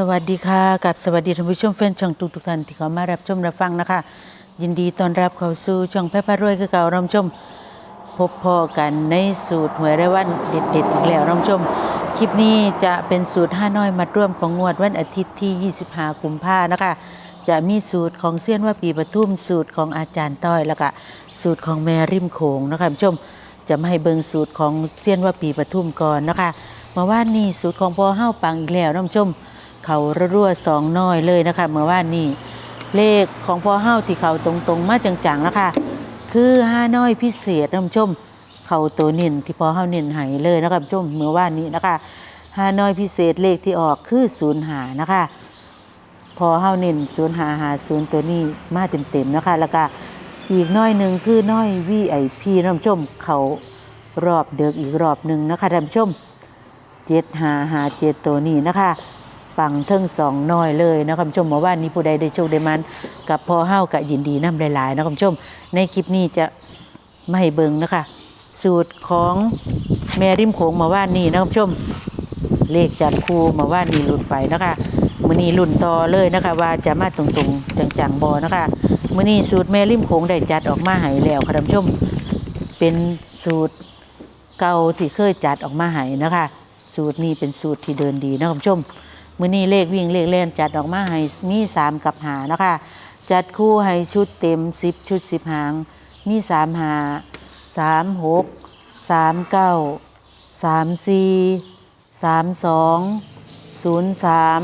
สวัสดีค่ะกับสวัสดีท่านผู้ชมแฟนช่องทุกทุกท่านที่เข้ามารับชมรับฟังนะคะ ยินดีต้อนรับเข้าสู่ช่องแพร่พารวยคือเก่ารับชม พบพอกันในสูตรหวยรายวันเด็ดๆอีกแล้วรับชม คลิปนี้จะเป็นสูตรห้าน้อยมัดร่วมของงวดวันอาทิตย์ที่ 25 กุมภานะคะ จะมีสูตรของเซียนว่าปีปทุมสูตรของอาจารย์ต้อยแล้วก็สูตรของแม่ริมโขงนะคะคุณผู้ชมจะมาให้เบิงสูตรของเซียนว่าปีปทุมก่อนนะคะเมื่อวานนี้สูตรของพ่อเฮ้าปังอีกแล้วท่านผู้ชม เขารั่วสองน้อยเลยนะคะเมื่อวานนี้เลขของพ่อเฮ้าที่เขาตรงๆ มาจังๆนะคะคือห้าน้อยพิเศษท่านผู้ชม เขาตัวเน้นที่พ่อเฮ้าเน้นให้เลยนะคะท่านผู้ชมเมื่อวานนี้นะคะห้าน้อยพิเศษเลขที่ออกคือศูนย์หานะคะพอเฮาเน้นศูนย์หาหาศูนย์ตัวนี้มาเต็มๆนะคะแล้วก็อีกน้อยหนึ่งคือน้อยวีไอพีท่านผู้ชมเขารอบเดือกอีกรอบหนึ่งนะคะท่านผู้ชมเจ็ดหาหาเจ็ดตัวนี้นะคะ ปังเทิงสองน้อยเลยนะคะคุณผู้ชมเมื่านนี้ผู้ใดได้โชคได้มันกับพอเฮากับยินดีน้ำหลายๆนะคะคุณผู้ชม ในคลิปนี้จะไม่ให้เบิ่งนะคะ สูตรของแม่ริมโขงมาว่านนี้นะคุณผู้ชมเลขจัดครูมาว่านนี้หลุดไปนะคะมือนี้ลุ่นต่อเลยนะคะ ว่าจะมาตรงๆจังๆบอนะคะมือนี้สูตรแม่ริมโขงได้จัดออกมาให้แล้วค่ะท่านผู้ชม เป็นสูตรเก่าที่เคยจัดออกมาให้นะคะ สูตรนี้เป็นสูตรที่เดินดีนะคุณผู้ชม มื้อนี้เลขวิ่งเลขเล่นจัดออกมาให้มีสามกับหานะคะจัดคู่ให้ชุดเต็มสิบชุดสิบหาง มีสามหาสามหกสามเก้าสามสี่สามสองศูนย์สาม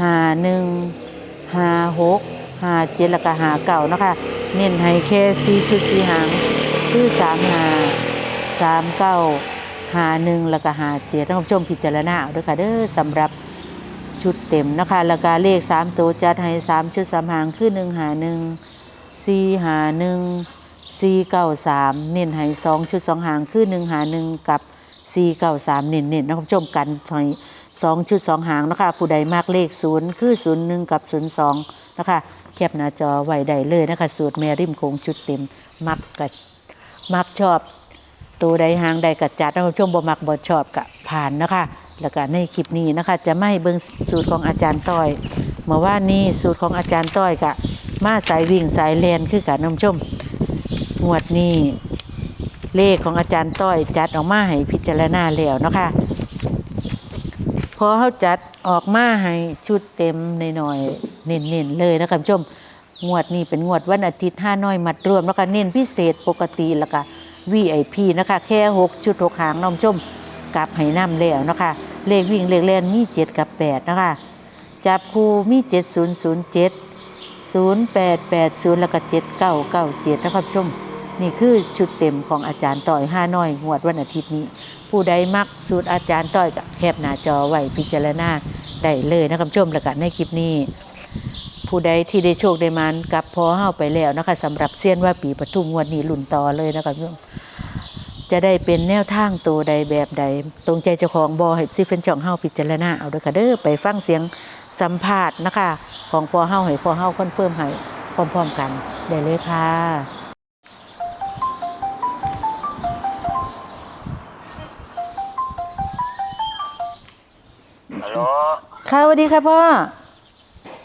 หาหนึ่งหาหกหาเจ็ดแล้วก็หาเก้านะคะเน้นให้แค่สี่ชุดสี่หาง คือสามหาสามเก้าหาหนึ่งแล้วก็หาเจ็ดท่านผู้ชมพิจารณาเอาด้วยค่ะเด้อสำหรับ ชุดเต็มนะคะ แล้วก็เลขสามตัวจัดให้สามชุดสามหางคือหนึ่งหาหนึ่งสี่หาหนึ่งสี่เก้าสามเน้นให้สองชุดสองหางคือหนึ่งหาหนึ่งกับสี่เก้าสามเน้นๆนะคุณผู้ชมกันหอยสองชุดสองหางนะคะ ผู้ใดมากเลขศูนย์คือศูนย์หนึ่งกับศูนย์สองนะคะแคปหน้าจอไว้ได้เลยนะคะ สูตรแมริมโคงชุดเต็มมักกับมักชอบตัวใดหางใดกัดจัดท่านผู้ชมบ่มักบ่ชอบกะผ่านนะคะ แล้วก็ในคลิปนี้นะคะ จะไม่เบิงสูตรของอาจารย์ต้อยเมื่อว่านี้สูตรของอาจารย์ต้อยกะมาสายวิ่งสายแลนคือกันท่านผู้ชมงวดนี้เลขของอาจารย์ต้อยจัดออกมาให้พิจารณาแล้วนะคะพอเขาจัดออกมาให้ชุดเต็มหน่อยๆเน้นๆเลยนะคะท่านผู้ชมงวดนี้เป็นงวดวันอาทิตย์ห้าน้อยมัดรวมแล้วก็เน้นพิเศษปกติแล้วก็ VIP นะคะ แค่6ชุด6หางน้องชมกลับให้น้ำแล้วนะคะ เลขวิ่งเลขเล่นมี7กับ8นะคะ จับคู่มี7007 0880แปดแปดศูนย์แล้วก็7997นะครับชม นี่คือชุดเต็มของอาจารย์ต่อยห้าน้อยงวดวันอาทิตย์นี้ ผู้ใดมักสูตรอาจารย์ต้อยกับแคบหน้าจอไหวพิจารณาได้เลยนะครับชมแล้วก็ในคลิปนี้ ผู้ใดที่ได้โชคได้มานกับพอเฮาไปแล้วนะคะสำหรับเซียนว่าปีปทุมงวดนี้ลุ่นต่อเลยนะคะพี่น้อง จะได้เป็นแนวทางตัวใดแบบใด ตรงใจเจ้าของบอให้ซิเฟนจ่องเฮาพิจารณาเอาเด้อค่ะเด้อไปฟังเสียงสัมภาษณ์นะคะ ของพอเฮาให้พอเฮาคอนเฟิร์มให้พร้อมๆกันได้เลยค่ะฮัลโหลค่ะสวัสดีค่ะพ่อ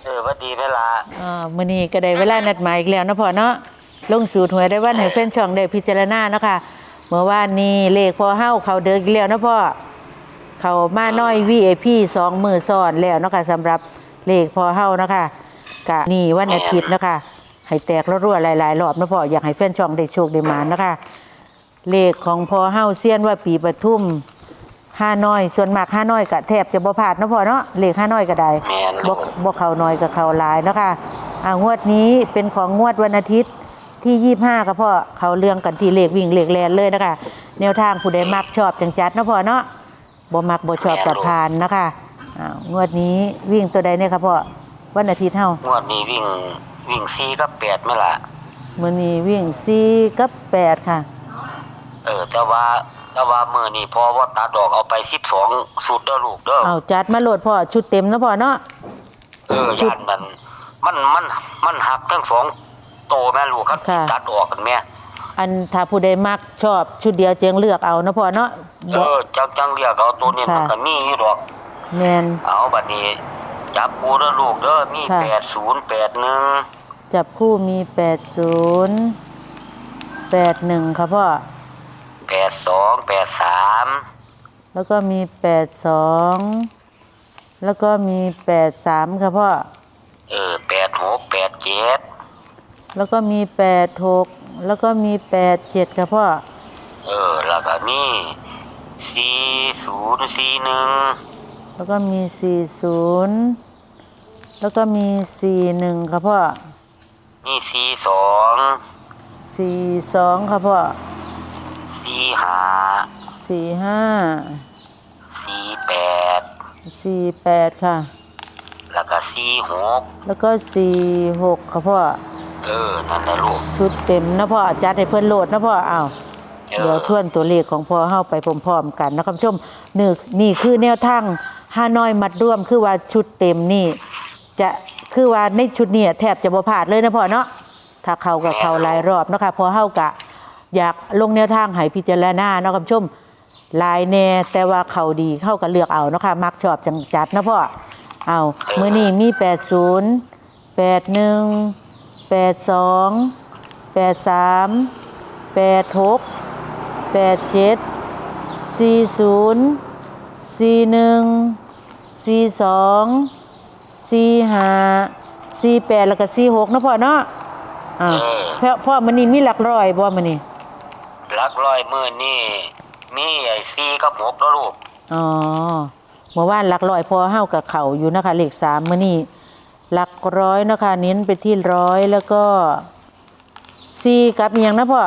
เออหวัดดีเวลาอ่ามื้อนี้ก็ได้เวลานัดหมายอีกแล้วนะพ่อเนาะลงสูตรหวยได้วันให้แฟนช่องได้พิจารณาเนาะค่ะ เมื่อวานนี้เลขพอเฮาเขาเดินอีกแล้วนะพ่อเขามาน้อย VIP สองมือซ้อนแล้วเนาะค่ะสำหรับเลขพอเฮาเนาะค่ะกะนี่วันอาทิตย์เนาะค่ะให้แตกรั่วๆหลายๆรอบนะพ่ออยากให้แฟนช่องได้โชคได้หมานเนาะค่ะเลขของพอเฮาเซียนว่าปีปทุมห้าน้อย ส่วนมากห้าน้อยกะแทบจะบ่พลาดเนาะพ่อเนาะเลขห้าน้อยก็ได้แมนบลูกกบกเขาน้อยกับเขาหลายเนาะคะอ่างวดนี้เป็นของงวดวันอาทิตย์ ที่ยี่ห้าก็พ่อเขาเรื่องกันที่เลขวิ่งเลขแลนเลยนะคะแนวทางผู้ใดมักชอบจังจัดเนาะพ่อเนาะบ่มักบ่ชอบกับพานนะคะอ่างวดนี้วิ่งตัวใดเนี่ยครับพ่อวันอาทิตย์เฮางวดนี้วิ่งวิ่งซีกับแปดไหมล่ะมื้อนี้วิ่งสี่กับแปดค่ะ เออแต่ว่าแต่ว่ามือนี่พอว่าตัดดอกเอาไปสิบสองสูตรเด้อลูกเด้อเอาจัดมาโหลดพ่อชุดเต็มเนาะพ่อเนาะ เออชุด ยานมันมันมันมันหักทั้งสอง โตแม่ลูกครับค่ะ ตัดออกกันแม่อันถ้าผู้ใดมักชอบชุดเดียวเจียงเลือกเอาเนาะพ่อเนาะเออจังจังเรียกเอาตัวนี้ค่ะ มันก็มีอยู่ดอก แมน เอาบัดนี้จับกูเด้อลูกเด้อมีค่ะ แปดศูนย์แปดหนึ่งจับคู่มีแปดศูนย์แปดหนึ่งครับพ่อ แปดสองแปดสามแล้วก็มีแปดสองแล้วก็มีแปดสามครับพ่อ เออแปดหกแปดเจ็ด แล้วก็มีแปดหกแล้วก็มีแปดเจ็ดครับพ่อ เออแล้วก็มีสี่ศูนย์สี่หนึ่งแล้วก็มีสี่ศูนย์แล้วก็มีสี่หนึ่งครับพ่อ มีสี่สองสี่สองครับพ่อสี่ห้าสี่ห้าสี่แปดสี่แปดค่ะ แล้วก็สี่หกแล้วก็สี่หกครับพ่อ เออนั่นแหละลูกชุดเต็มนะพ่อจัดให้เพื่อนโหลดนะพ่ออ้าวเออเดี๋ยวทวนตัวเลขของพ่อเฮาไปพร้อมๆกันนะครับผู้ชมนี่นี่คือแนวทางฮานอยมัดร่วมคือว่าชุดเต็มนี่จะคือว่าในชุดนี้แทบจะบ่พลาดเลยนะพ่อเนาะถ้าเขากับเขาหลายรอบเนาะค่ะพอเฮากะ อยากลงแนวทางให้พิจารณาเนาะครับผู้ชมหลายแน่แต่ว่าเขาดีเข้าก็เลือกเอาเนาะค่ะมักชอบจังจัดนะพ่อเอามื้อนี้มี 80 81 82 83 86 87 40 41 42 45 48แล้วก็46นะพ่อเนาะอ่าเออ พ่อพ่อมันนี่มีหลักร้อยบ่มันนี่ลักร้อยมือนี่มีไอ้สี่กับหกแล้วลูกอ๋อเมื่อวานหลักร้อยพอเฮากับเขาอยู่นะคะเลขสามมื้อนี้ หลักร้อยนะคะเน้นไปที่ร้อยแล้วก็สี่กับอหย่างนะพ่อ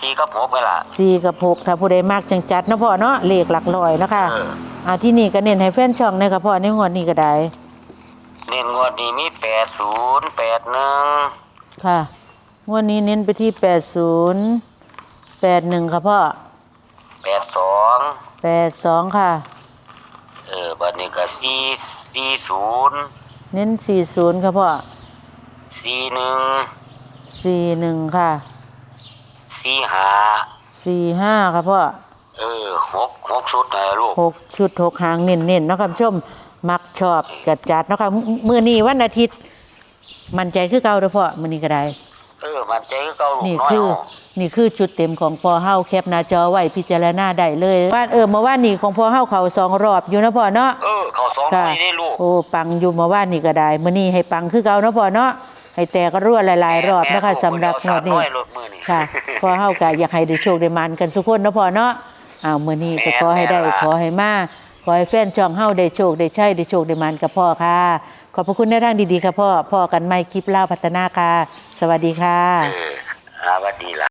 สี่กับหกไปล่ะสี่กับหกถ้าผู้ใดมากจังจัดนะพ่อเนาะเลขหลักร้อยนะคะเออ เอาที่นี่ก็เน้นให้แฟนช่องนะคะพ่อในงวดนี้ก็ได้เน้นงวดนี้มีแปดศูนย์แปดหนึ่งค่ะงวดนี้เน้นไปที่แปดศูนย์แปดหนึ่งค่ะพ่อแปดสองแปดสองค่ะ เออบัดนี้ก็สี่สี่ศูนย์ เน้นสี่ศูนย์ค่ะพ่อสี่หนึ่งสี่หนึ่งค่ะสี่ห้าสี่ห้าค่ะพ่อเออหกหกชุดนะลูกหกชุดหกหางเน้นๆเนาะครับชม มักชอบจัดจัดๆเนาะครับมื้อนี้วันอาทิตย์ มันใจคือเก่าเด้อพ่อมื้อนี้ก็ได้ เออมันใจก็เก่าลูกนี่น้อยคือ เอานี่คือชุดเต็มของพ่อเฮาแคปหน้าจอไว้พิจารณาได้เลยว่าเออเมื่อวานนี้ของพ่อเฮาเขาสองรอบอยู่นะพ่อเนาะ เออเขาสองค่ะคนได้ลูก โอ้ปังอยู่เมื่อวานนี้ก็ได้มื้อนี้ให้ปังคือเก่าเนาะพ่อเนาะให้แตกรั่วหลาย ๆ รอบนะคะสำหรับงวดนี้แม่ลูกมือนี่ค่ะพอเฮาก็อยากให้ได้โชคได้มันกันสุกคนเนาะพ่อเนาะอ้าวมื้อนี้ก็ขอให้ได้ขอให้มา ขอให้แฟนช่องเฮาได้โชคได้ใช้ได้โชคได้มันกับพ่อค่ะ ขอบพระคุณในทางดีๆค่ะพ่อพ่อกันไม่คลิปเล่าพัฒนาค่ะ สวัสดีค่ะ เอออาวัดดีล่ะ